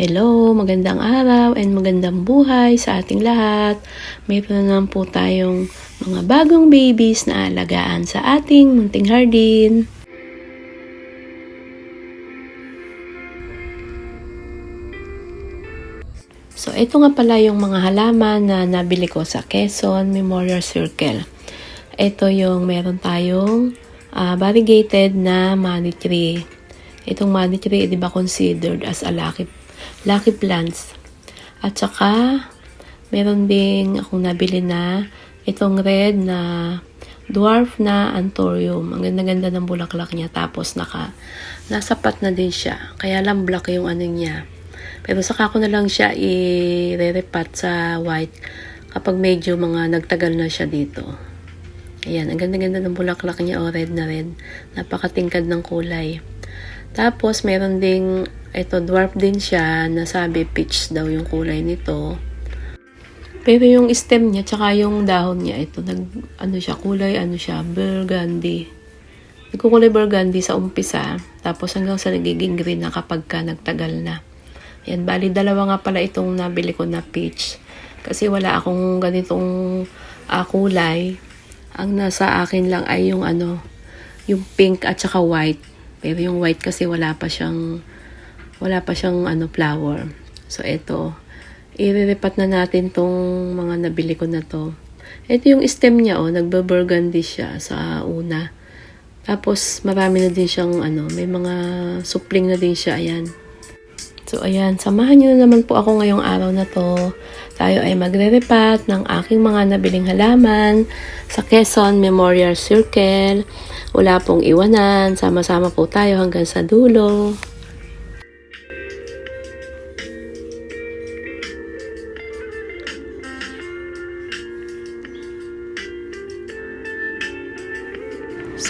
Hello, magandang araw and magandang buhay sa ating lahat. Mayroon na naman po tayong mga bagong babies na alagaan sa ating munting hardin. So, ito nga pala yung mga halaman na nabili ko sa Quezon Memorial Circle. Ito yung meron tayong ah, variegated na money tree. Itong money tree, di ba considered as a lucky, lucky plants. At saka, meron ding akong nabili na itong red na dwarf na anthurium. Ang ganda-ganda ng bulaklak niya. Tapos naka, nasapat na din siya. Kaya lang black yung ano niya. Pero saka ko na lang siya i-repat sa white kapag medyo mga nagtagal na siya dito. Ayan, ang ganda-ganda ng bulaklak niya, oh, red na red. Napakatingkad ng kulay. Tapos, meron ding, ito, dwarf din siya, na sabi peach daw yung kulay nito. Pero yung stem niya, tsaka yung dahon niya, ito, nag, ano siya, kulay, ano siya, burgundy. Nagkukulay burgundy sa umpisa, tapos hanggang sa nagiging green na kapag ka nagtagal na. Yan, bali dalawa nga pala itong nabili ko na peach. Kasi wala akong ganitong ah, kulay. Ang nasa akin lang ay yung ano, yung pink at saka white. Pero yung white kasi wala pa siyang wala pa siyang ano flower. So ito, iriripat na natin tong mga nabili ko na to. Ito yung stem niya oh, nagbe-burgundy siya sa una. Tapos marami na din siyang ano, may mga supling na din siya, ayan. So, ayan, samahan nyo na naman po ako ngayong araw na to. Tayo ay magre-repat ng aking mga nabiling halaman sa Quezon Memorial Circle. Wala pong iwanan. Sama-sama po tayo hanggang sa dulo.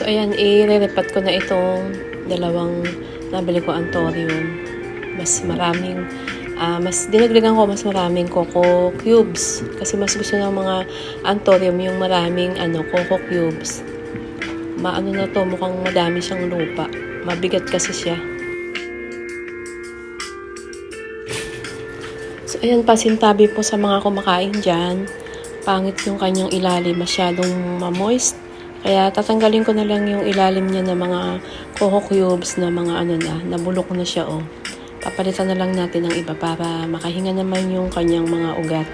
So, ayan, i-repat ko na itong dalawang nabili ko antorium mas maraming ah, mas dinagdagan ko mas maraming coco cubes. Kasi mas gusto ng mga antorium yung maraming ano coco cubes. Maano na to mukhang madami siyang lupa. Mabigat kasi siya. So ayan pasintabi po sa mga kumakain dyan. Pangit yung kanyang ilalim masyadong ma-moist kaya tatanggalin ko na lang yung ilalim niya ng mga coco cubes na mga ano na nabulok na siya oh papalitan na lang natin ng iba para makahinga naman yung kanyang mga ugat.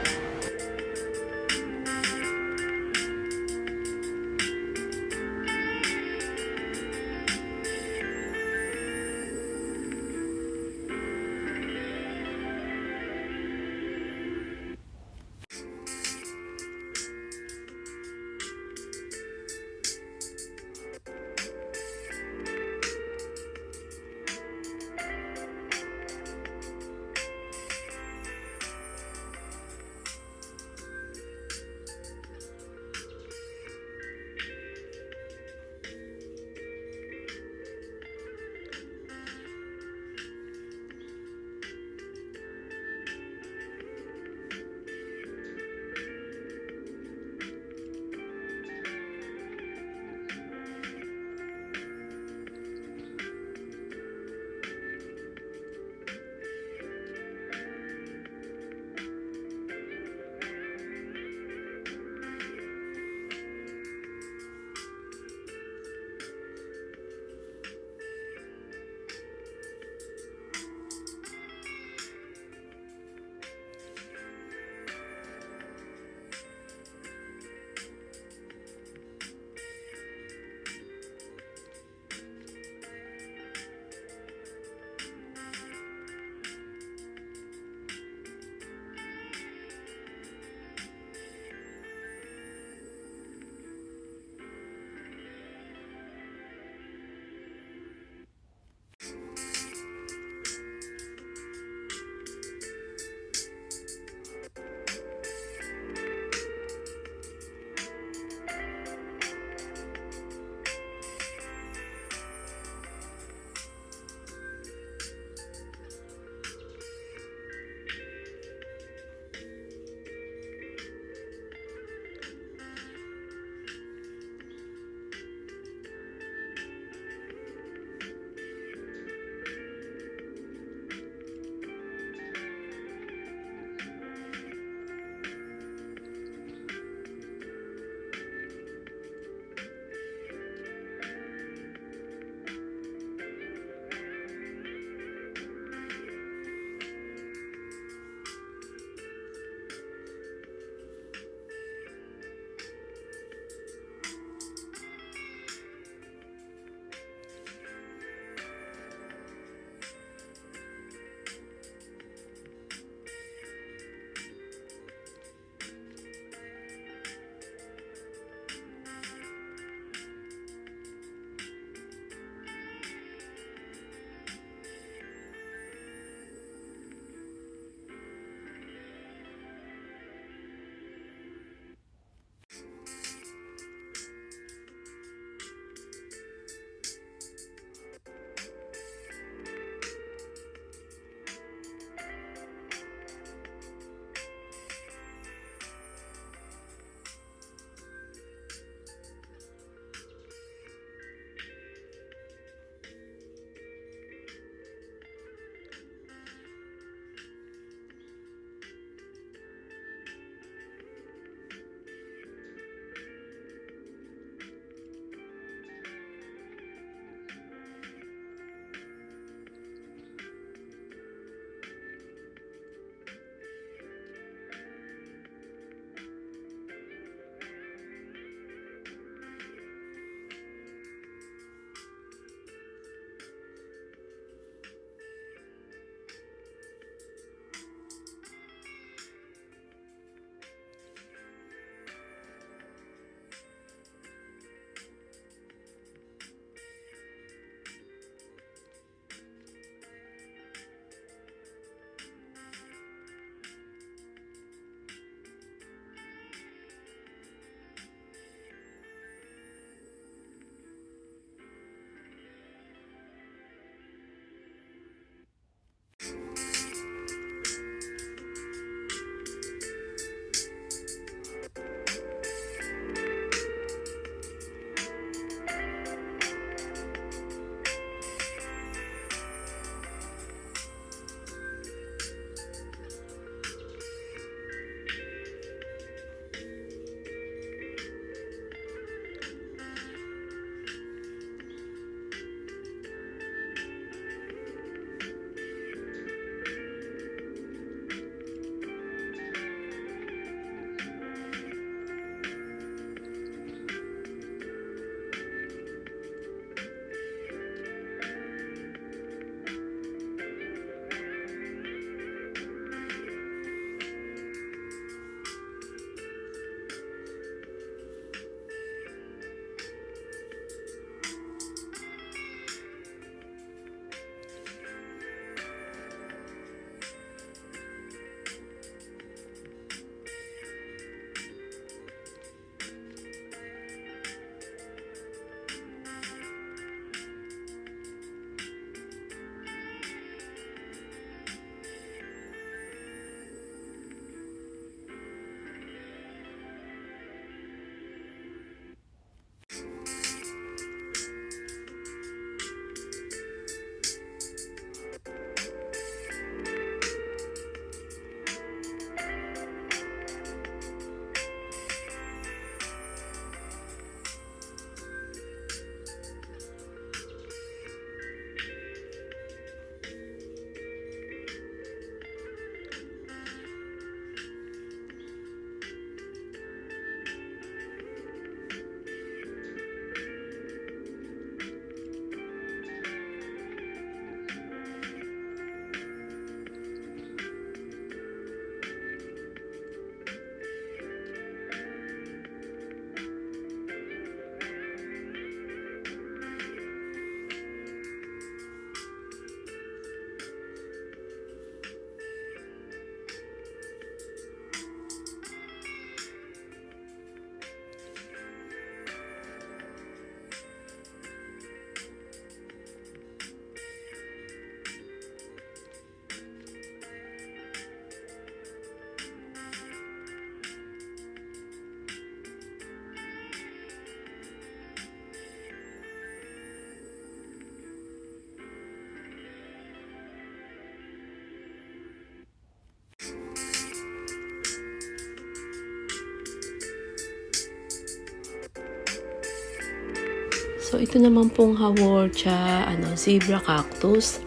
So, ito naman pong Haworthia, ano, zebra cactus.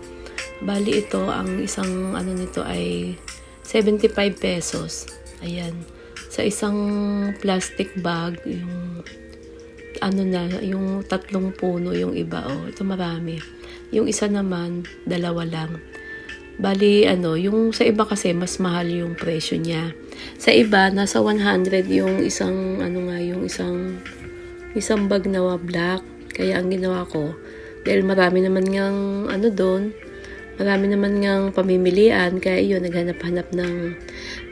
Bali ito, ang isang ano nito ay 75 pesos. Ayan. Sa isang plastic bag, yung ano na, yung tatlong puno yung iba. Oh, ito marami. Yung isa naman, dalawa lang. Bali, ano, yung sa iba kasi mas mahal yung presyo niya. Sa iba, nasa 100 yung isang, ano nga, yung isang, isang bag na black. Kaya ang ginawa ko, dahil marami naman ngang, ano doon, marami naman ngang pamimilian. Kaya yun, naghanap-hanap ng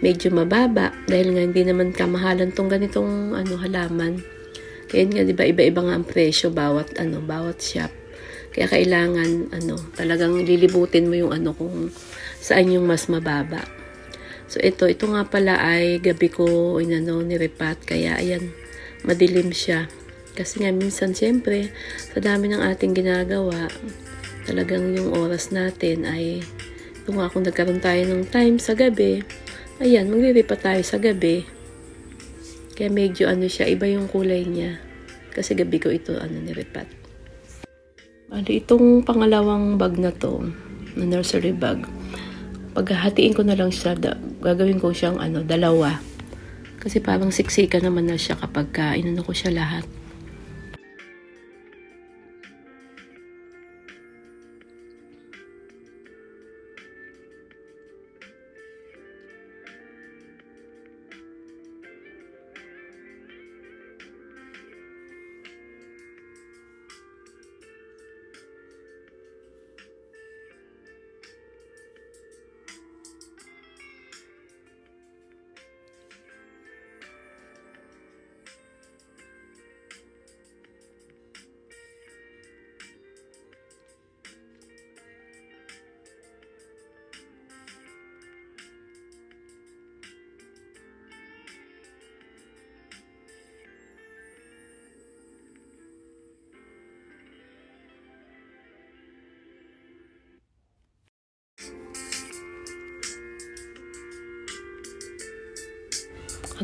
medyo mababa. Dahil nga hindi naman kamahalan tong ganitong, ano, halaman. Kaya nga, di ba, iba-iba nga ang presyo bawat, ano, bawat shop. Kaya kailangan, ano, talagang lilibutin mo yung ano kung saan yung mas mababa. So, ito, ito nga pala ay gabi ko, inano, nirepat. Kaya, ayan, madilim siya. Kasi nga, minsan, siyempre, sa dami ng ating ginagawa, talagang yung oras natin ay, kung nagkaroon tayo ng time sa gabi, ayan, maglilipat tayo sa gabi. Kaya medyo ano siya, iba yung kulay niya. Kasi gabi ko ito, ano, nirepat. Bali, itong pangalawang bag na to, na nursery bag, paghahatiin ko na lang siya, da, gagawin ko siyang ano, dalawa. Kasi parang siksika naman na siya kapag ka, inano ko siya lahat.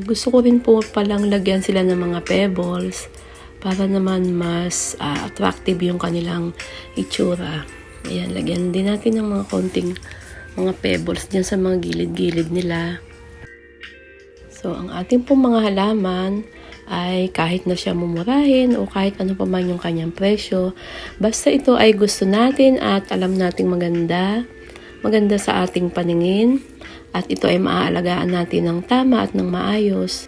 Gusto ko rin po palang lagyan sila ng mga pebbles para naman mas ah, attractive yung kanilang itsura. Ayan, lagyan din natin ng mga konting mga pebbles dyan sa mga gilid-gilid nila. So, ang ating pong mga halaman ay kahit na siya mumurahin o kahit ano pa man yung kanyang presyo, basta ito ay gusto natin at alam nating maganda, maganda sa ating paningin, at ito ay maaalagaan natin ng tama at ng maayos.